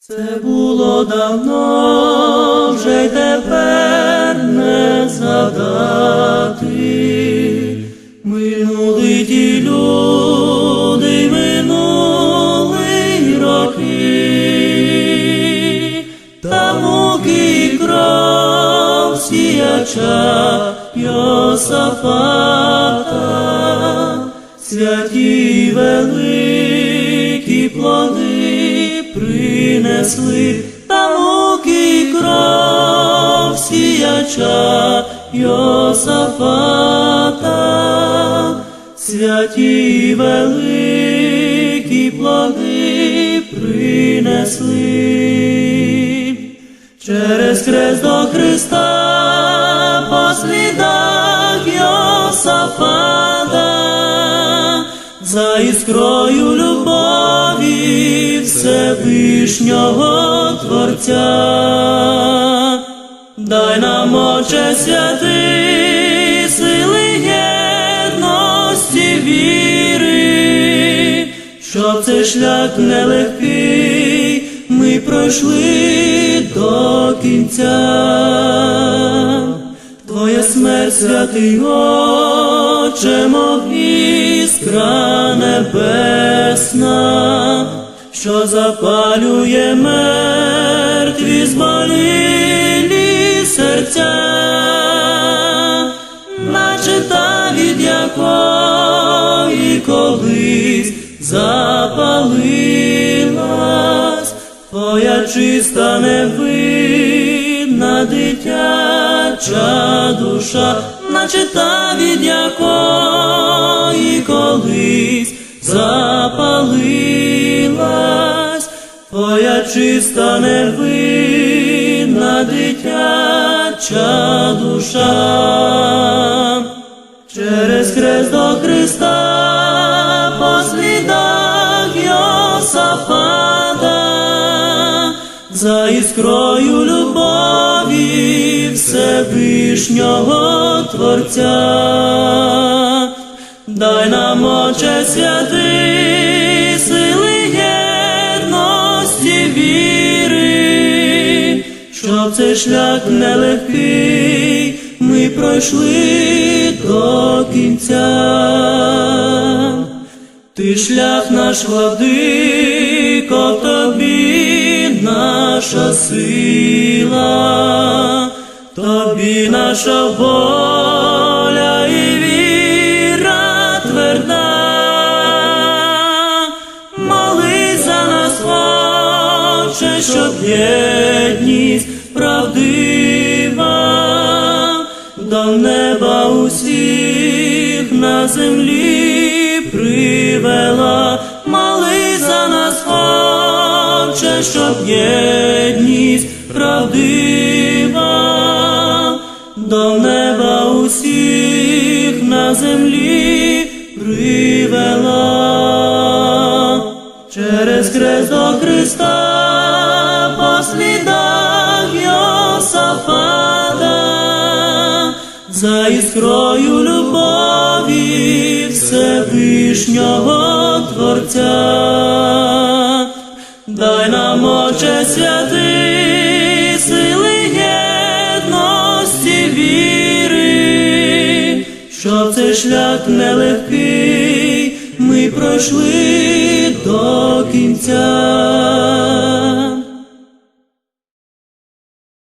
Це було давно, вже й тепер не згадати. Минули ті люди, минули роки, та муки й кров сіяча Йосафата, святі великі плоди принесли, та муки кров сіяча Йосафата, святі великі плоди принесли. Через крест до Христа по слідах Йосафата, за іскрою любові Всевишнього Творця. Дай нам, Отче святий, сили єдності віри, щоб цей шлях нелегкий ми пройшли до кінця. Твоя смерть, святий Отче, мов іскра небесна, що запалює мертві зболілі серця, наче та від якої колись запалилась, твоя чиста невинна дитяча душа, наче та від якої колись запалилась, твоя чиста невинна дитяча душа. Через крест до Христа по слідах Йосафата, за іскрою любові Всевишнього Творця. Дай нам, Отче святий, сили єдності віри, щоб цей шлях нелегкий ми пройшли до кінця. Ти шлях наш владико, тобі наша сила, тобі наша воля Щоб єдність правдива до неба усіх на землі привела. Молись за нас, Отче, щоб єдність правдива до неба усіх на землі привела. Через крест до Христа за іскрою любові Всевишнього Творця. Дай нам, Отче святий, сили єдності віри, щоб цей шлях нелегкий ми пройшли до кінця.